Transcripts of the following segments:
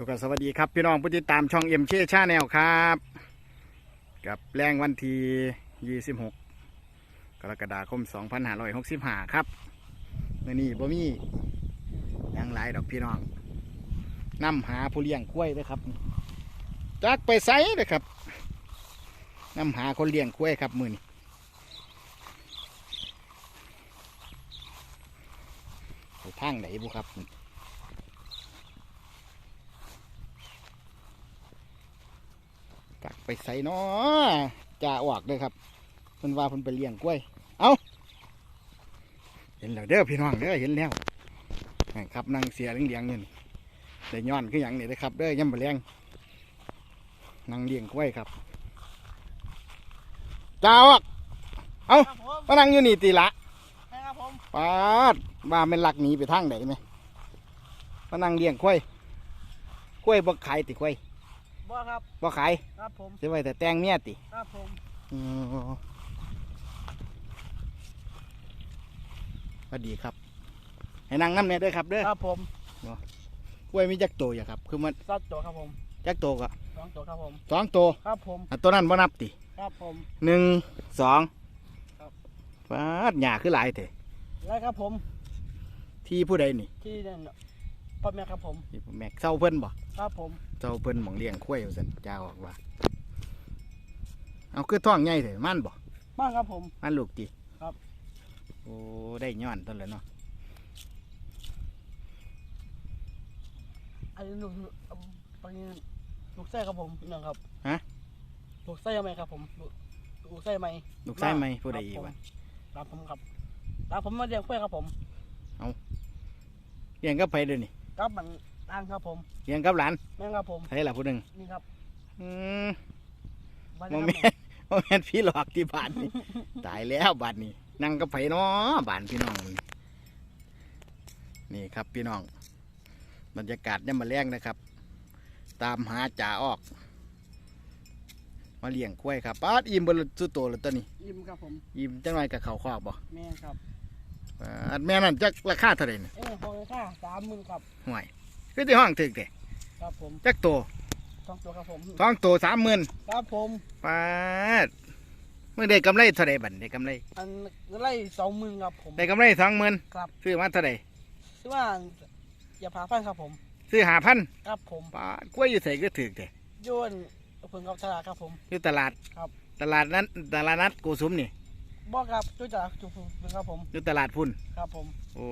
ทุกคนสวัสดีครับ พี่น้องผู้ติดตามช่องเอ็มเชชาแนลครับ กับแรงวันที่26 กรกฎาคม 2565 ครับเมื่อนี้บ่มียังหลายดอกพี่น้องนำหาผู้เลี้ยงกล้วยเด้อครับจักไปไสเด้อครับนำหาคนเลี้ยงกล้วยครับมือนี้ทางไหนบุครับ กักไปใส่นาะจ่าออกเลยครับเพิ่นว่าเพิ่นไปเลี้ยงกล้วย เอาเห็นแล้วเด้อพี่น้องเด้อเห็นแล้วนั่นครับนั่งเสียเลี้ยงๆนี่นี่ได้ย้อนคือหยังนี่นะครับเด้อย่ำไปเลี้ยงนั่งเลี้ยงกล้วยครับจ่าออกเอาครับผมมานั่งอยู่นี่ตีละนะครับผมปาดว่าแมันหลักหนีไปทางไหนไหมมานั่งเลี้ยงกล้วยกล้วยบ่ขายติกล้วย บ่ครับบ่ขายครับผมจะไว้แต่แต่งเมียติครับผมอืมสวัสดีครับ ให้นั่งน้ำเนี่ยด้วยครับเด้อครับผมกล้วยมีจักโตอย่าครับ คือมันสัดตัวครับผมจักโตก็สองตัวครับผมสองโตครับผมอะตัวนั้นบ่นับติครับผมหนึ่งสองครับฟาดหยาคือหลายเถอะแล้วครับผม ที่ผู้ใดนี่ที่นั่น พ่อแม่ครับผมที่แม็กเศร้าเพิ่นบ่ครับผมเศร้าเพิ่นหมองเลี้ยงกล้วยว่าซั่นจ้าออกว่า เอาคือท้องใหญ่เถอะมันบ่มากครับผม มันลูกติครับ โอ้ได้ย้อนต้นแล้วเนาะอันนี้ลูกอันนี้ลูกไส้ครับผมพี่น้องครับลูกไส้ไหมครับผมลูกลูกไส้ไหมลูกชายไหมผู้ใดอีกวะครับผมครับครับผมมาเลี้ยงกล้วยครับผมเลี้ยงกับไผเด้อนี่ ครับมันตั้งครับผมเลี้ยงกับหลานแม่งครับผมไผล่ะผู้หนึงนี่ครับอืมบ้านโมนี้เมนต์โมเมนต์พี่หลอกที่บ้านนี่ ตายแล้วบ้านนี้นั่งกับไผเนาะบ้านพี่น้อง นี่นี่ครับพี่น้อง บรรยากาศเนี่ยามมาแรงนะครับ ตามหาจ่าออก มาเลี้ยงกล้วยครับป้าดอิ่มบนสุดโตแล้วตัวนี้ ยิ้มครับผม อิ่มจังไรกับเขาวคอกบ่แม่งครับ ปาดแม่นั่นจักราคาเท่าไหร่นี่เอ้ยพอเลยค่ะสามหมื่นครับห่วยคือที่ห้องถึกแต่ครับผมจักโตสองตัวครับผมสองโตสามหมื่นครับผมป้าดเมื่อได้กำไรเท่าไหร่บัดได้กำไรอันไล่สองหมื่นครับผมได้กำไรสองหมื่นครับซื้อมาเท่าไหร่ชื่อว่าอย่าพาฟันครับผมซื้อหาพันครับผมปลากล้วยอยู่ใส่ก็ถือแต่โยนเพิ่งกับตลาดครับผมอยู่ตลาดครับ ตลาดนั้นตลาดนัดโกสุมนี่ บอกครับจุจ่าจุเพิ่งครับผมอยู่ตลาดพุ่น ครับผมโอ้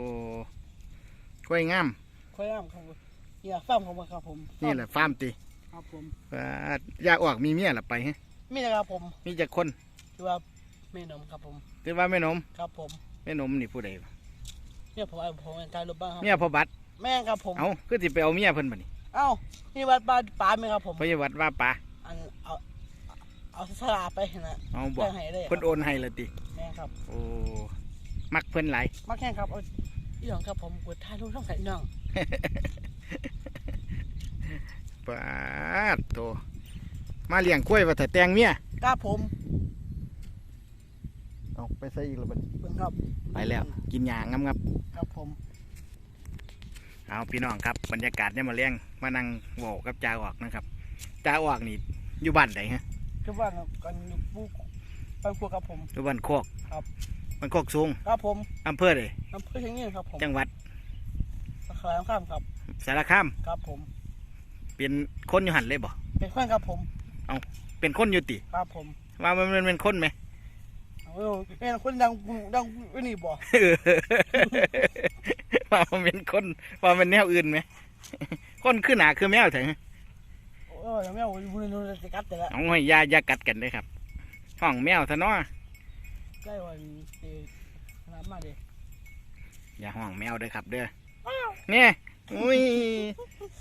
กล้วยงามค่อยน้ำครับผมเนี่ยฟ้าร์มของผมครับผมนี่แหละฟาร์มตีครับผมอยากออกมีเมียละไปฮะมีนะครับผมมีจักคนคือว่าไม่นมครับผมถือว่าแม่นมครับผมแม่นมนี่ผู้ใดวะเนี่ยผมเอาผมการรถบ้างครับเมียพ่อบัตรแม่งครับผมเอาคือสิไปเอาเมียเพิ่นบัดนี้เอ้านี่วัดบ้านป่าไหมครับผมพยาวัดว่าป่าอันเอา เอาสลาไปนะเอาบอแจ้กงให้ได้คเพิ่รันบโอนให้ละติแม่งครับโอ้มักเพิ่นหลายมาแข่งครับเอาอีหยองครับผมกดท่าลูกช่องใส่น้องปาดโตมาเลี้ยงกล้วยว่าแต่แต่งเมียครับผมเอาไปใส่อีกแล้วบัดนี้เพิ่งครับ ไปแล้ว กินหญ้างงับๆครับผมเอาพี่น้องครับบรรยากาศเนี่ยมาเลี้ยงมานั่งโวกับจ่าออกนะครับจ่าออกนี่อยู่บ้านไหนฮะ คือว่ากันอยู่ปุ๊บปังพวกครับผม อยู่บ้านโคกครับ บ้านโคกสูงครับผมอำเภอเลยอำเภอเชียงยืนครับผมจังหวัดสาขาข้ามครับ สารคามครับผม เป็นคนอยู่หันเลยบ่เป็นเพื่อนครับผมเป็นคนอยู่ติครับผมว่ามันมันเป็นคนไหม เออเป็นคนดังดังไม่นี่บ่ว่ามันเป็นคนว่ามันแนวอื่นไหม คนคือหนาคือแมวเถอะเออไม่เอาบุญนูจะกัดแต่ละเอาให้อยาอยากัดกันเลยครับ ห้องแมวเถอะเนาะใกล้วันเอน้ำมาดิอย่าห้องแมวเด้อครับ เด้อเนี่ยอุ้ย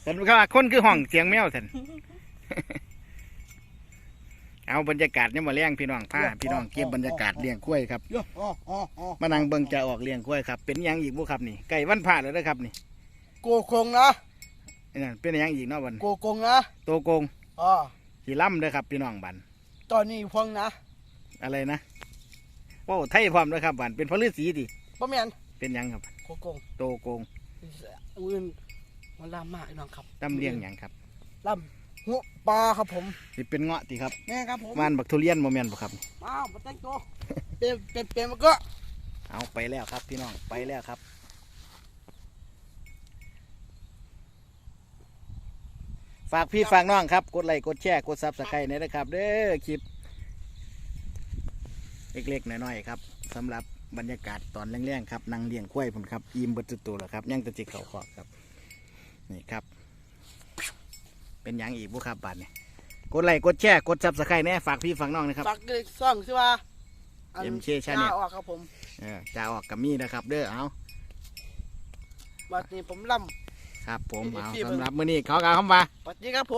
แต่ว่าคนคือห้องเสียงแมวท่านเอาบรรยากาศเนี่ยมาเลี้ยงพี่น้องพาพี่น้องเก็บบรรยากาศเลี้ยงกล้วยครับโย่อ๋ออ๋ออ๋อมานั่งเบิ่งจะออกเลี้ยงกล้วยครับ เป็นหยังอีกบุครับนี่ไก่วันผ่าเลยนะครับนี่ โกคงนะไอ้ นั่นเป็นหยังอีกเนาะบันโกคงนะโตโกงอ๋อสีล่ำเด้อครับพี่น้องบันตอนนี้พวงนะอะไรนะว้าวไทยพร้อมเด้อครับบันเป็นพระฤาษีดิป้าแมนเป็นหยังครับโกคงโตโกงอื่นมันล่ามมากพี่น้องครับตำเลียงหยังครับล่ำหัวปลาครับผมสิเป็นเงาะติครับแม่ครับผมมานบักทุเรียนโมเมนบ่ครับ อ้าวมาแต่งตัวเป็นเป็นเป็นมันก็เอาไปแล้วครับพี่น้องไปแล้วครับ ฝากพี่ฝากน้องครับ กดไลค์กดแชร์กดซับสไครต์นี่นะครับ เด้อคลิป เล็กๆน้อยๆครับสำหรับบรรยากาศตอนแรงๆครับนั่งเลี้ยงควายผมครับอิ่มเบิดจุดตัวแล้วครับยังแตะจิกเขาขอกครับ นี่ครับ เป็นหยังอีกบุครับบัดนี่กดไลค์กดแชร์กดซับสไครต์แน่ฝากพี่ฝากน้องนะครับ ฝากด้วยซ่องชื่อว่า MK Channel จ้าออกครับผมเออจะออกกับมีนะครับ เด้อเอาบัดนี้ผมล่ ครับผมเอาพี่เบิ่งสำหรับมื้อนี้เขากล่าวคำว่าำบัดนี้ครับผม